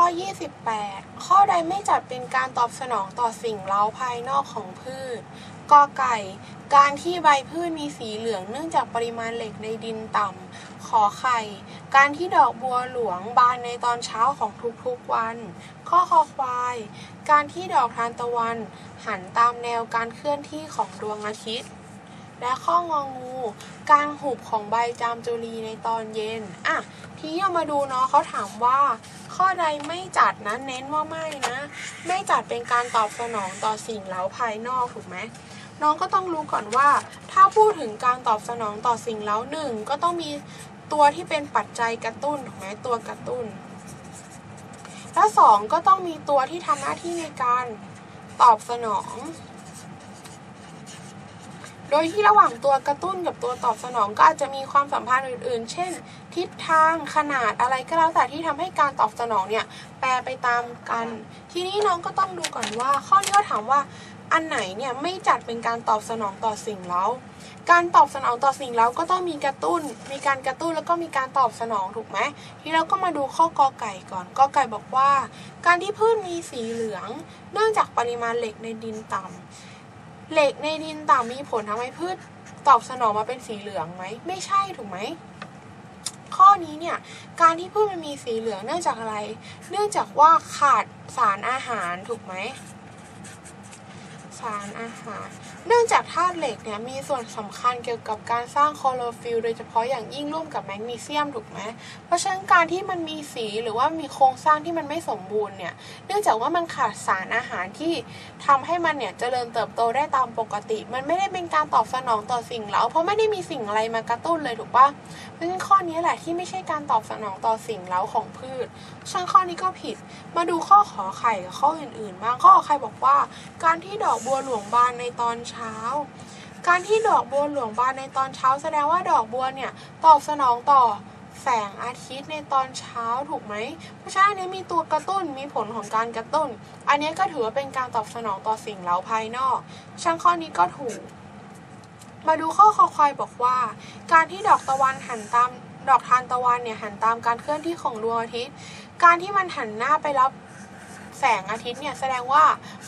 ข้อ 28 ข้อใดไม่จัดเป็นการตอบสนองต่อสิ่งเร้าภายนอกของพืชกอไก่ การที่ใบพืชมีสีเหลืองเนื่องจากปริมาณเหล็กในดินต่ำ ขอไข่ การที่ดอกบัวหลวงบานในตอนเช้าของทุกๆวัน ข้อคอควาย การที่ดอกทานตะวัน หันตามแนวการเคลื่อนที่ของดวงอาทิตย์ และข้ององู การหุบของใบจามจุลีในตอนเย็น อะ ทีนี้เอามาดูเนาะเขาถามว่า ข้อใดไม่จัดนะเน้นว่าไม่นะ ไม่จัดเป็นการตอบสนองต่อสิ่งเร้าภายนอกถูกไหมน้องก็ต้องรู้ก่อนว่า ถ้าพูดถึงการตอบสนองต่อสิ่งเร้าหนึ่งก็ต้องมีตัวที่เป็นปัจจัยกระตุ้นถูกไหมตัวกระตุ้น และสองก็ต้องมีตัวที่ทำหน้าที่ในการตอบสนอง โดยที่ระหว่างตัวกระตุ้นกับตัวตอบสนองก็อาจจะมีความสัมพันธ์อื่นๆ เช่น ทิศทางขนาดอะไรก็แล้วแต่ที่ทำให้การตอบสนองเนี่ยแปรไปตามกัน ทีนี้น้องก็ต้องดูก่อนว่า ข้อนี้เขาถามว่าอันไหนเนี่ยไม่จัดเป็นการตอบสนองต่อสิ่งเร้า การตอบสนองต่อสิ่งเร้าก็ต้องมีกระตุ้น มีการกระตุ้นแล้วก็มีการตอบสนองถูกไหมทีเราก็มาดูข้อกอไก่ก่อนกอไก่บอกว่า การที่พืชมีสีเหลือง เนื่องจากปริมาณเหล็กในดินต่ำ เหล็กในดินต่างมีผลทำให้พืชตอบสนองมาเป็นสีเหลืองไหม ไม่ใช่ถูกไหม ข้อนี้เนี่ย การที่พืชมันมีสีเหลืองเนื่องจากอะไร เนื่องจากว่าขาดสารอาหารถูกไหม สารอาหาร เนื่องจากธาตุเหล็กเนี่ยมีส่วนสำคัญเกี่ยวกับการสร้างคลอโรฟิลโดยเฉพาะอย่างยิ่งร่วมกับแมกนีเซียมถูกไหมเพราะฉะนั้นการที่มันมีสีหรือว่ามีโครงสร้างที่มันไม่สมบูรณ์เนี่ยเนื่องจากว่ามันขาดสารอาหารที่ทำให้มันเนี่ยเจริญเติบโตได้ตามปกติ มันไม่ได้เป็นการตอบสนองต่อสิ่งเร้าเพราะไม่ได้มีสิ่งอะไรมากระตุ้นเลยถูกปะเพราะฉะนั้นข้อนี้แหละที่ไม่ใช่การตอบสนองต่อสิ่งเร้าของพืชฉะนันข้อนี้ก็ผิด มาดูข้อขอไข่กับข้ออื่นๆบ้างข้อขอไข่บอกว่า การที่ดอกบัวหลวงบานในตอนเช้า การที่ดอกบัวหลวงบานในตอนเช้า แสดงว่าดอกบัวเนี่ยตอบสนองต่อแสงอาทิตย์ในตอนเช้าถูกไหม เพราะฉะนั้นอันนี้มีตัวกระตุ้นมีผลของการกระตุ้น อันนี้ก็ถือว่าเป็นการตอบสนองต่อสิ่งเร้าภายนอก ช่างข้อนี้ก็ถูก มาดูข้อคอควายบอกว่า การที่ดอกตะวันหันตามดอกทานตะวันเนี่ยหันตามการเคลื่อนที่ของดวงอาทิตย์ การที่มันหันหน้าไปรับ แสงอาทิตย์เนี่ยแสดงว่า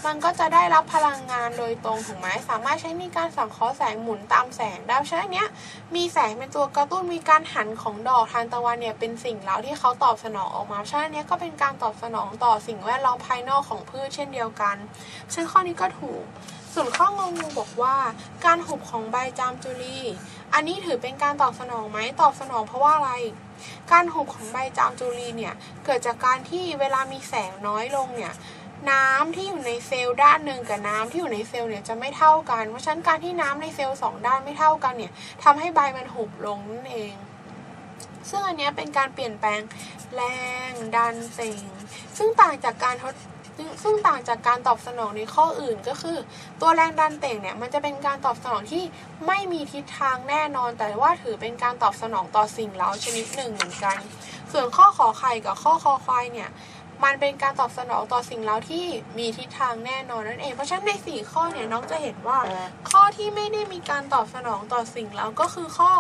มันก็จะได้รับพลังงานโดยตรงถูกไหมสามารถใช้ในการสังเคราะห์แสงหมุนตามแสงได้ฉะนั้นเนี้ยมีแสงเป็นตัวกระตุ้นมีการหันของดอกทานตะวันเนี่ยเป็นสิ่งเร้าที่เขาตอบสนองออกมาฉะนั้นเนี้ยก็เป็นการตอบสนองต่อสิ่งแวดล้อมภายนอกของพืชเช่นเดียวกัน ซึ่งข้อนี้ก็ถูก ส่วนข้ององูบอกว่า การหุบของใบจามจุลีอันนี้ถือเป็นการตอบสนองไหมตอบสนองเพราะว่าอะไร การหุบของใบจามจุลีเนี่ยเกิดจากการที่เวลามีแสงน้อยลงเนี่ยน้ำที่อยู่ในเซลล์ด้านหนึ่งกับน้ำที่อยู่ในเซลล์เนี่ยจะไม่เท่ากัน เพราะฉะนั้นการที่น้ำในเซลล์สองด้านไม่เท่ากันเนี่ยทำให้ใบมันหุบลงนั่นเอง ซึ่งอันนี้เป็นการเปลี่ยนแปลงแรงดันเต่งซึ่งต่างจากการทด ซึ่งซึ่งต่างจากการตอบสนองในข้ออื่นก็คือ ตัวแรงดันเต่งเนี่ยมันจะเป็นการตอบสนองที่ไม่มีทิศทางแน่นอน แต่ว่าถือเป็นการตอบสนองต่อสิ่งเร้าชนิดหนึ่งเหมือนกัน ส่วนข้อขอไข่กับข้อคอควายเนี่ยมันเป็นการตอบสนองต่อสิ่งเร้าที่มีทิศทางแน่นอนนั่นเอง เพราะฉะนั้นในสี่ข้อเนี่ยน้องจะเห็นว่า ข้อที่ไม่ได้มีการตอบสนองต่อสิ่งเร้าก็คือข้อ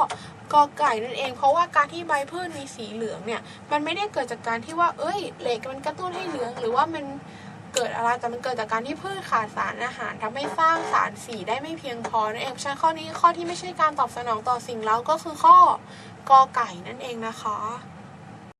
กอไก่นั่นเอง เพราะว่าการที่ใบพืชมีสีเหลืองเนี่ย มันไม่ได้เกิดจากการที่ว่า เอ้ย เหล็กมันกระตุ้นให้เหลือง หรือว่ามัน เกิดอะไรแต่มันเกิดจากการที่พืชขาดสารอาหารทำให้สร้างสารสีได้ไม่เพียงพอนั่นเองเพราะฉะนั้นข้อนี้ข้อที่ไม่ใช่การตอบสนองต่อสิ่งเร้าก็คือข้อกอไก่นั่นเองนะคะ